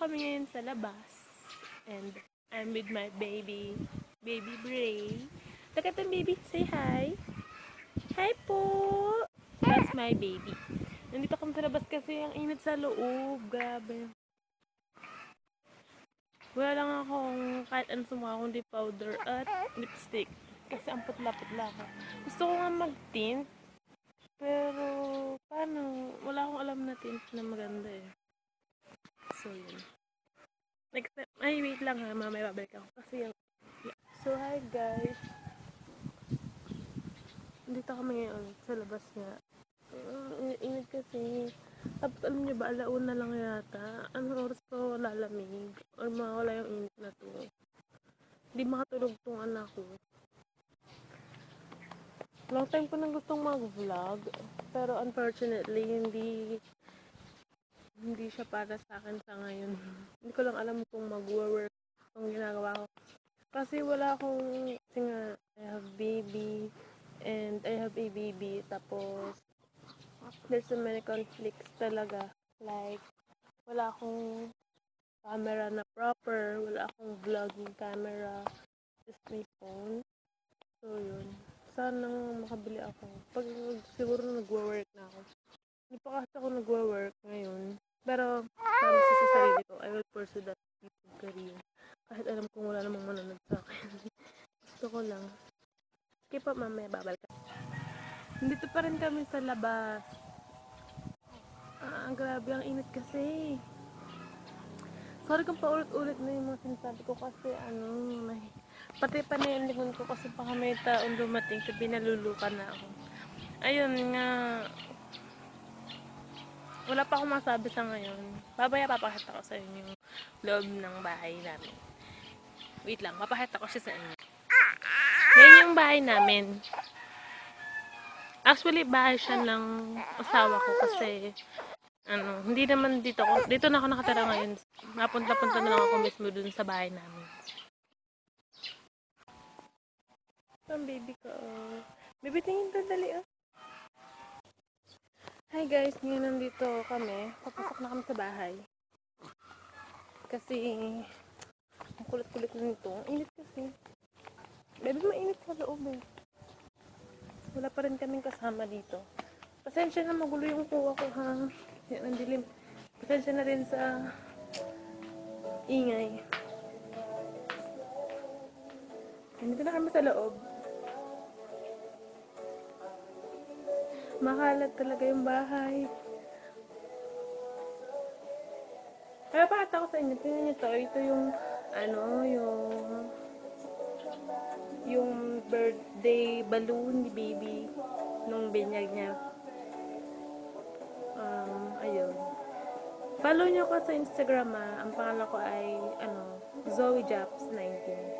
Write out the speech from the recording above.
kami ngayon sa labas. And I'm with my baby, baby Bray. Look at the baby. Say hi. Hi po. That's my baby. Nandito kami sa labas kasi ang init sa loob. Grabe. Wala lang akong kahit ano sumukha kundi powder at lipstick. Kasi ang putla-putla ako. Gusto ko nga mag-tint. Pero, paano? Wala akong alam na tint na maganda eh. So, yun. Next time, ay wait lang ha, mamaya babalik ako. Kasi yung, yeah. So, hi guys. Dito kami ngayon sa labas nga. Uh, init kasi. Tapos alam niyo ba, alauna lang yata. Anong oras ko lalamig? Or mawala yung init na to. Hindi makatulog tong anak ko. Long time ko nang gustong mag-vlog. Pero unfortunately, hindi siya para sa akin sa ngayon. hindi ko lang alam kung mag-work ang ginagawa ko. Kasi wala akong, kasi I have baby, and I have a baby, tapos, there's so many conflicts talaga. Like, wala akong camera na proper, wala akong vlogging camera, just my phone. So, yun. Sana makabili ako. Pag siguro nagwo-work na ako. Hindi pa kasi ako nagwo-work ngayon. Pero, sabi ko sa sarili ko, I will pursue that YouTube career. Kahit alam kong wala namang manonood sa akin. Gusto ko lang. Sige pa, mamaya babalik. Dito pa rin kami sa labas. Ah, grabe ang init kasi. Sorry kung paulit-ulit na yung mga sinasabi ko kasi ano, may, pati pa na yung ko kasi baka may taong dumating sabi nalulukan na ako. Ayun nga, wala pa akong masabi sa ngayon. Babaya papakita ko sa inyo yung loob ng bahay namin. Wait lang, papakita ko siya sa inyo. Yan yung bahay namin. Actually, bahay siya ng asawa ko kasi ano, hindi naman dito ako, dito na ako nakatira ngayon. Napunta-punta na lang ako mismo dun sa bahay namin. Ang baby ko. oh. Baby, tingin ka dali ah. Hi guys, ngayon nandito kami. Papasok na kami sa bahay. Kasi, ang kulit-kulit na nito. Init kasi. Baby, mainit sa loob eh. Wala pa rin kaming kasama dito. Pasensya na magulo yung kuha ko ha. Yan, ang dilim. Pasensya na rin sa ingay. Nandito na kami sa loob. Makalat talaga yung bahay. Kaya pakita ko sa inyo. Tingnan nyo to. Ito yung, ano, yung, yung birthday balloon ni baby nung binyag niya. Um, ayun. Follow nyo ko sa Instagram ah. Ang pangalan ko ay, ano, Zoe Japs 19.